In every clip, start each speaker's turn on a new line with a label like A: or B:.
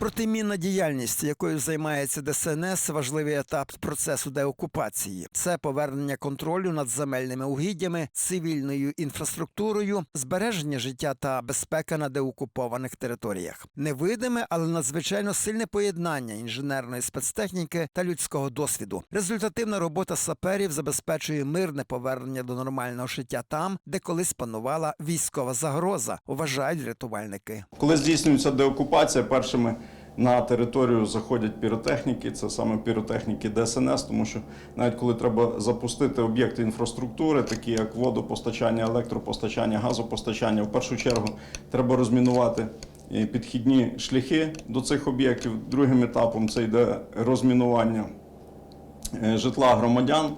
A: Протимінна діяльність, якою займається ДСНС, важливий етап процесу деокупації. Це повернення контролю над земельними угіддями, цивільною інфраструктурою, збереження життя та безпека на деокупованих територіях. Невидиме, але надзвичайно сильне поєднання інженерної спецтехніки та людського досвіду. Результативна робота саперів забезпечує мирне повернення до нормального життя там, де колись панувала військова загроза, вважають рятувальники.
B: Коли здійснюється деокупація, першими на територію заходять піротехніки, це саме піротехніки ДСНС, тому що навіть коли треба запустити об'єкти інфраструктури, такі як водопостачання, електропостачання, газопостачання, в першу чергу треба розмінувати е, підхідні шляхи до цих об'єктів. Другим етапом це йде розмінування е, житла громадян,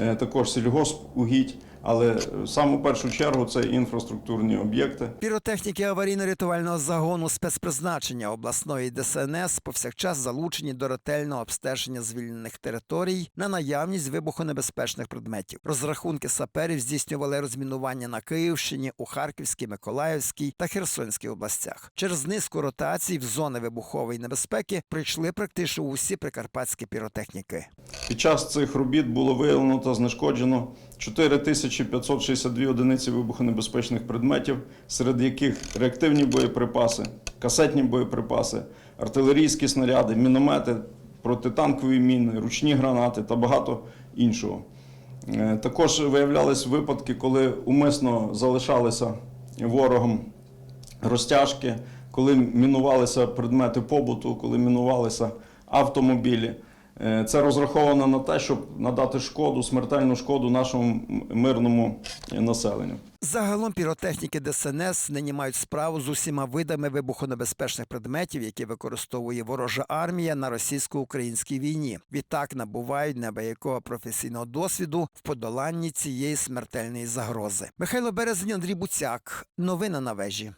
B: е, також сільгоспугідь, але в саму першу чергу це інфраструктурні об'єкти.
A: Піротехніки аварійно-рятувального загону спецпризначення обласної ДСНС повсякчас залучені до ретельного обстеження звільнених територій на наявність вибухонебезпечних предметів. Розрахунки саперів здійснювали розмінування на Київщині, у Харківській, Миколаївській та Херсонській областях. Через низку ротацій в зони вибухової небезпеки прийшли практично усі прикарпатські піротехніки.
B: Під час цих робіт було виявлено та знешкоджено 4562 одиниці вибухонебезпечних предметів, серед яких реактивні боєприпаси, касетні боєприпаси, артилерійські снаряди, міномети, протитанкові міни, ручні гранати та багато іншого. Е, Також виявлялись випадки, коли умисно залишалися ворогом розтяжки, коли мінувалися предмети побуту, коли мінувалися автомобілі. Е, Це розраховано на те, щоб надати шкоду, смертельну шкоду нашому мирному населенню.
A: Загалом піротехніки ДСНС нині мають справу з усіма видами вибухонебезпечних предметів, які використовує ворожа армія на російсько-українській війні. Відтак набувають неабиякого професійного досвіду в подоланні цієї смертельної загрози. Михайло Березень, Андрій Буцяк. Новини на вежі.